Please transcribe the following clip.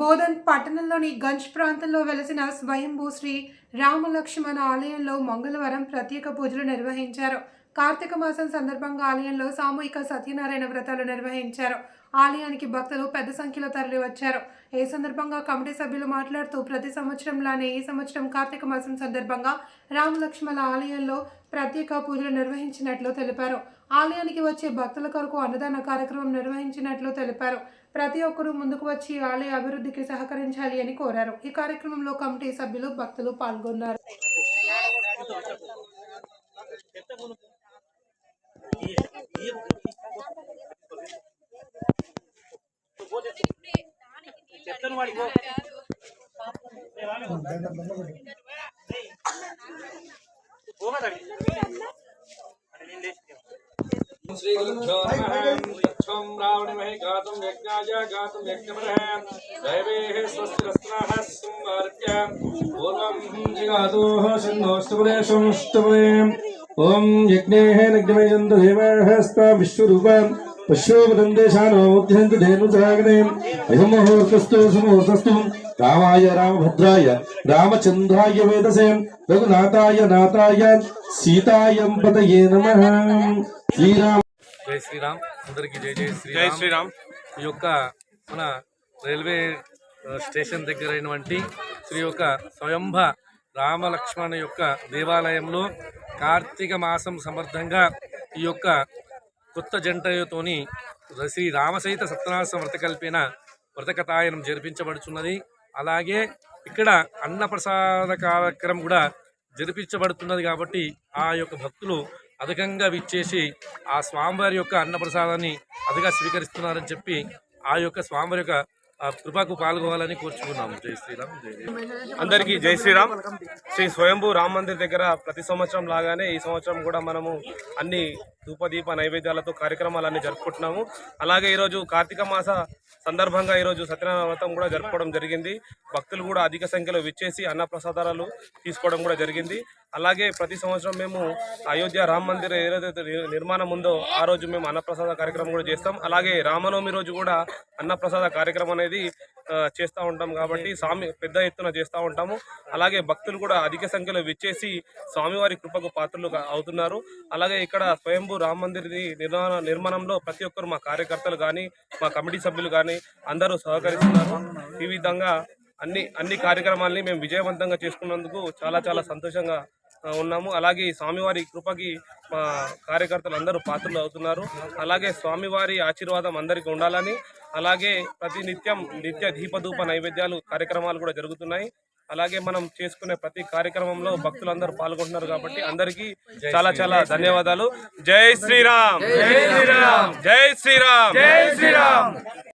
బోధన్ పట్టణంలోని గంజ్ ప్రాంతంలో వెలసిన స్వయంభూ శ్రీ రామలక్ష్మణ ఆలయంలో మంగళవారం ప్రత్యేక పూజలు నిర్వహించారు. కార్తీక మాసం సందర్భంగా ఆలయంలో సామూహిక సత్యనారాయణ వ్రతాలు నిర్వహించారు. ఆలయానికి భక్తులు పెద్ద సంఖ్యలో తరలి వచ్చారు ఈ సందర్భంగా కమిటీ సభ్యులు మాట్లాడుతూ ప్రతి సంవత్సరంలానే ఈ సంవత్సరం కార్తీక మాసం సందర్భంగా రామలక్ష్మణ ఆలయంలో ప్రత్యేక పూజలు నిర్వహించినట్లు తెలిపారు. ఆలయానికి వచ్చే భక్తుల కొరకు అన్నదాన కార్యక్రమం నిర్వహించినట్లు తెలిపారు. ప్రతి ఒక్కరూ ముందుకు వచ్చి ఆలయ అభివృద్ధికి సహకరించాలి అని కోరారు. ఈ కార్యక్రమంలో కమిటీ సభ్యులు భక్తులు పాల్గొన్నారు. చెప్తాను శ్రీ గురుభ్యో నమః రావణిమహే ఘాతం యజ్ఞాయ ఘాతం యజ్ఞమనః దైవేహ స్వస్తి రత్నః సంవర్త్య పూర్వం జిగాదో శన్నోష్టుపురేషం ష్టుపురేం ఓం యజ్ఞేహ రామాయ రామభద్రాయ రామచంద్రాయ వేదసేం రఘునాథాయ నాథాయ సీతాయం నమ శ్రీరామ జై శ్రీరామ్. అందరికీ జై జై జై శ్రీరామ్. ఈ యొక్క మన రైల్వే స్టేషన్ దగ్గర అయినటువంటి శ్రీ యొక్క స్వయంభ రామలక్ష్మణ యొక్క దేవాలయంలో కార్తీక మాసం సమర్థంగా ఈ యొక్క కొత్త జంటతోని శ్రీ రామసహిత సత్యనారాయణ వ్రత కల్పిన వ్రతకథాయనం జరిపించబడుచున్నది. అలాగే ఇక్కడ అన్నప్రసాద కార్యక్రమం కూడా జరిపించబడుతున్నది కాబట్టి ఆ యొక్క భక్తులు అధికంగా విచ్చేసి ఆ స్వామివారి యొక్క అన్నప్రసాదాన్ని అదిగా స్వీకరిస్తున్నారని చెప్పి ఆ యొక్క స్వామివారి యొక్క ఆ కృపకు పాల్గొవాలని కోరుచుకున్నాము. జై శ్రీరామ్ జై జై అందరికీ జై శ్రీరామ్. శ్రీ స్వయంభూ రామ్ మందిర్ దగ్గర ప్రతి సంవత్సరం లాగానే ఈ సంవత్సరం కూడా మనము అన్ని ధూపదీప నైవేద్యాలతో కార్యక్రమాలన్నీ జరుపుకుంటున్నాము. అలాగే ఈరోజు కార్తీక మాస సందర్భంగా ఈరోజు సత్యనారాయణ వ్రతం కూడా జరుపుకోవడం జరిగింది. భక్తులు కూడా అధిక సంఖ్యలో విచ్చేసి అన్నప్రసాదాలు తీసుకోవడం కూడా జరిగింది. అలాగే ప్రతి సంవత్సరం మేము అయోధ్య రామ మందిర్ ఏదైతే నిర్మాణం ఉందో ఆ రోజు మేము అన్నప్రసాద కార్యక్రమం కూడా చేస్తాం. అలాగే రామనవమి రోజు కూడా అన్నప్రసాద కార్యక్రమం అనేది అనేది చేస్తూ ఉంటాం కాబట్టి స్వామి పెద్ద ఎత్తున చేస్తూ ఉంటాము. అలాగే భక్తులు కూడా అధిక సంఖ్యలో విచ్చేసి స్వామివారి కృపకు పాత్రలు అవుతున్నారు. అలాగే ఇక్కడ స్వయంభూ రామ మందిర్ నిర్మాణ నిర్మాణంలో ప్రతి ఒక్కరు మా కార్యకర్తలు కానీ మా కమిటీ సభ్యులు కానీ అందరూ సహకరిస్తున్నారు. ఈ విధంగా అన్ని అన్ని కార్యక్రమాల్ని మేము విజయవంతంగా చేసుకున్నందుకు చాలా చాలా సంతోషంగా ఉన్నాము. అలాగే ఈ స్వామివారి కృపకి మా కార్యకర్తలు అందరూ పాత్రలు అవుతున్నారు. అలాగే స్వామివారి ఆశీర్వాదం అందరికీ ఉండాలని అలాగే ప్రతి నిత్యం నిత్య దీపధూప నైవేద్యాలు కార్యక్రమాలు కూడా జరుగుతున్నాయి. అలాగే మనం చేసుకునే ప్రతి కార్యక్రమంలో భక్తులందరూ పాల్గొంటున్నారు కాబట్టి అందరికీ చాలా చాలా ధన్యవాదాలు. జై శ్రీరామ్! జై శ్రీరామ్! జై శ్రీరామ్! జై శ్రీరామ్!